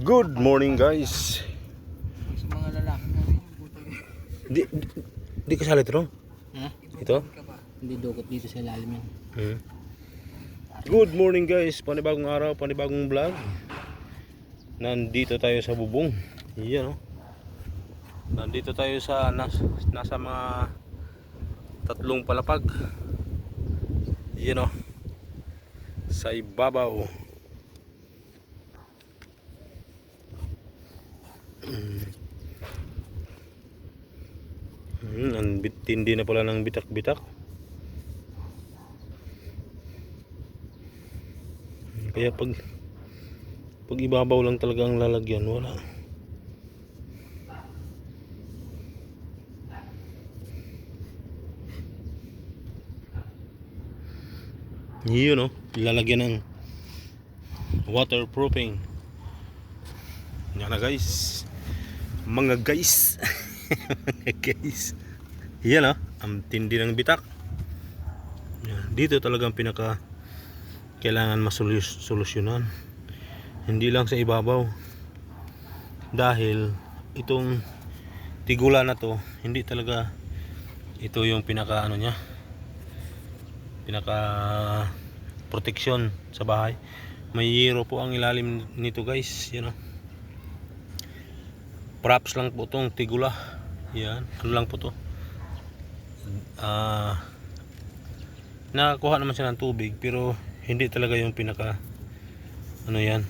Good morning guys. Sa mga lalaki na rin. Di, di, di kasali ito no? Ha? Ito? Hindi dukot dito sa ilalim yan. Hmm. Good morning guys. Panibagong araw, panibagong vlog. Nandito tayo sa bubong. Yan no. Nandito tayo sa nas, nasa mga tatlong palapag. Yan no. Sa ibabaw. Hmm, ang tindi na pala ng bitak-bitak. Kaya pag pag ibabaw lang talaga ang lalagyan, wala. Yun no, lalagyan ng waterproofing. Yan na guys. Mga guys. Guys. Yan no, ang tindi ng bitak. Dito talagang pinaka kailangan masolusyonan hindi lang sa ibabaw. Dahil itong tigula na to hindi talaga ito yung pinaka ano niya. Pinaka proteksyon sa bahay. May yero po ang ilalim nito guys. Yan o props lang po tong tigula. Yan. Ano lang po to? Ah nakakuha naman siya ng tubig pero hindi talaga yung pinaka ano yan.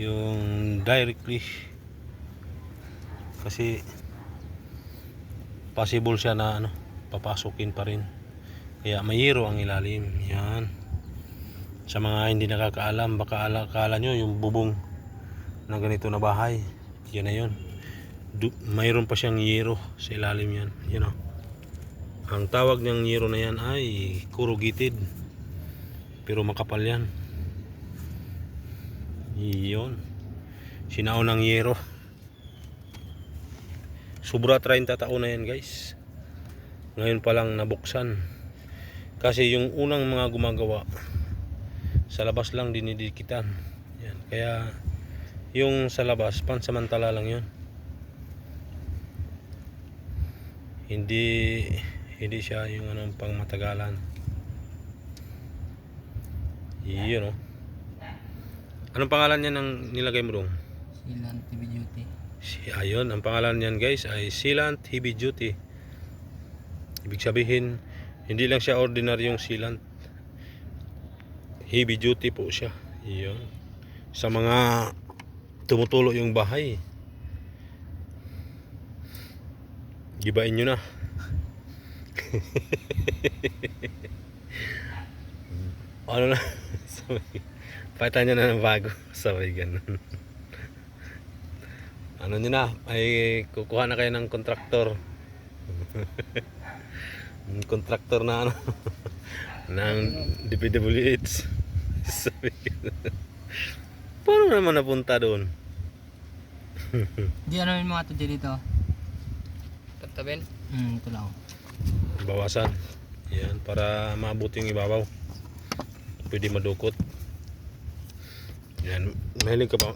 Yung directly kasi possible siya na ano papasukin pa rin. Kaya mayero ang ilalim. Yan. Sa mga hindi nakakaalam baka ala, akala nyo yung bubong na ganito na bahay yan na yun mayroon pa siyang yero sa ilalim yan you know ang tawag ng yero na yan ay corrugated. Pero makapal yan. Iyon. Sinao ng yero. Sobra 30 taon na yan guys. Ngayon pa lang nabuksan. Kasi yung unang mga gumagawa sa labas lang dinidikitan. Yan. Kaya yung sa labas pansamantala lang yun. Hindi hindi siya yung anong pang matagalan yun o anong pangalan niya ng nilagay mo dong Silan TV duty. si ayun ang pangalan niyan guys ay sealant heavy duty. Ibig sabihin hindi lang siya ordinaryong sealant. Heavy duty po siya. Yun. Sa mga tumutulo yung bahay. Gibain nyo na. Ano na? Sabay, nyo na ng bago. Sabay ganun. Ano nyo na? Ay kukuha na kayo ng kontraktor. Kontraktor na ano? Ng DPWH sabi ganun. Paano naman napunta doon Di ano yung mga to dito? Tatabin? Hmm, ito lang. bawasan yan para maabot yung ibabaw pwede madukot yan mahilig ka ba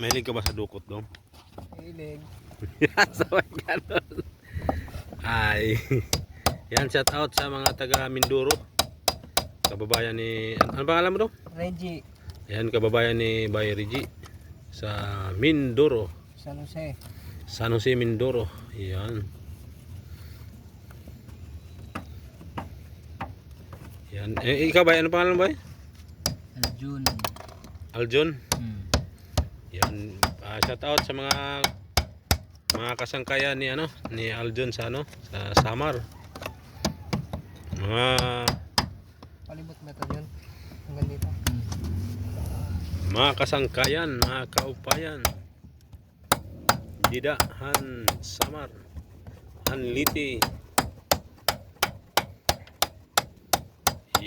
mahilig ka ba sa dukot dong Hilig. yan sabay ganon ay yan shout out sa mga taga Mindoro kababayan ni ano, ano pangalan mo dong Reggie. Yan kababayan ni Bay Rigi sa Mindoro San Jose. San Jose Mindoro yan yan eh, ikaw ba ano pangalan mo ba Aljun. Aljon Hmm. yan ah, shout out sa mga mga kasangkayan ni ano ni Aljon sa ano sa Samar mga Palibot metal yun. Hanggang dito. Mga kasangkayan mga kaupayan Dida Han Samar Han Liti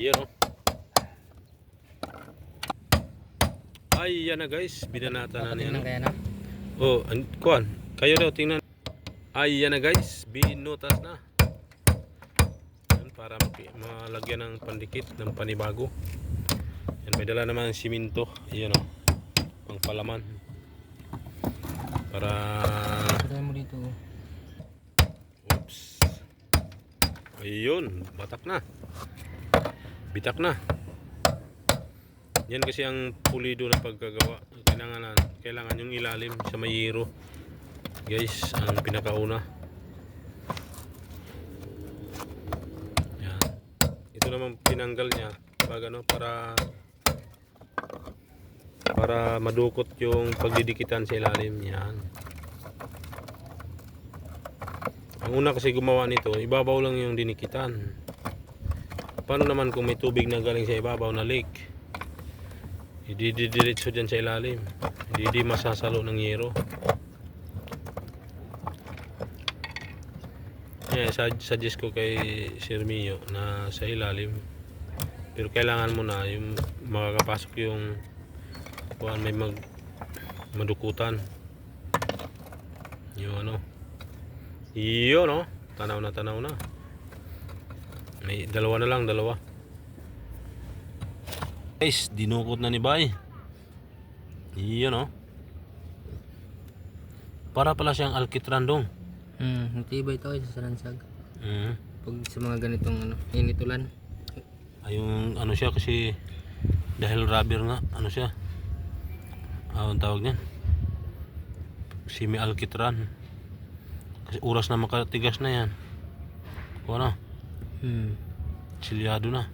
Yan o. Ay, yan na guys. Binanata na niya. Papatingnan no? kaya na? Oh, an kuan. Kayo daw tingnan. Ay, yan na guys. Binutas na. Yan, para malagyan ng pandikit ng panibago. Yan, may dala naman siminto. Ayan o. Ang palaman. Para... Try mo dito. Oops. Ayun. Batak na. Bitak na. Yan kasi ang pulido na pagkagawa. Kailangan, kailangan yung ilalim sa mayiro. Guys, ang pinakauna. Yan. Ito naman tinanggal niya pag ano para para madukot yung pagdidikitan sa ilalim yan. Ang una kasi gumawa nito, ibabaw lang yung dinikitan. Paano naman kung may tubig na galing sa ibabaw na lake? Hindi didiretso dyan sa ilalim. Hindi di masasalo ng yero. Sug- suggest ko kay Sir Mio na sa ilalim. Pero kailangan mo na yung makakapasok yung kuan may mag madukutan. Yung ano. Iyo no. Tanaw na tanaw na. May dalawa na lang, dalawa. Guys, dinukot na ni Bay. Iyo no. Para pala siyang alkitran dong. Hmm, matibay ito sa salansag. Mm. Pag sa mga ganitong ano, initulan. Ay, yung ano siya kasi dahil rubber nga, ano siya? Ah, ang tawag niyan? Semi alkitran. Kasi oras na makatigas na yan. Kuha na, Hmm. silyado na.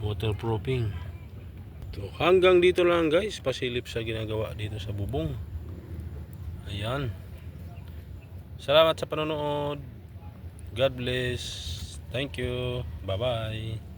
Waterproofing. So, hanggang dito lang guys, pasilip sa ginagawa dito sa bubong. Ayan. Salamat sa panonood. God bless. Thank you. Bye-bye.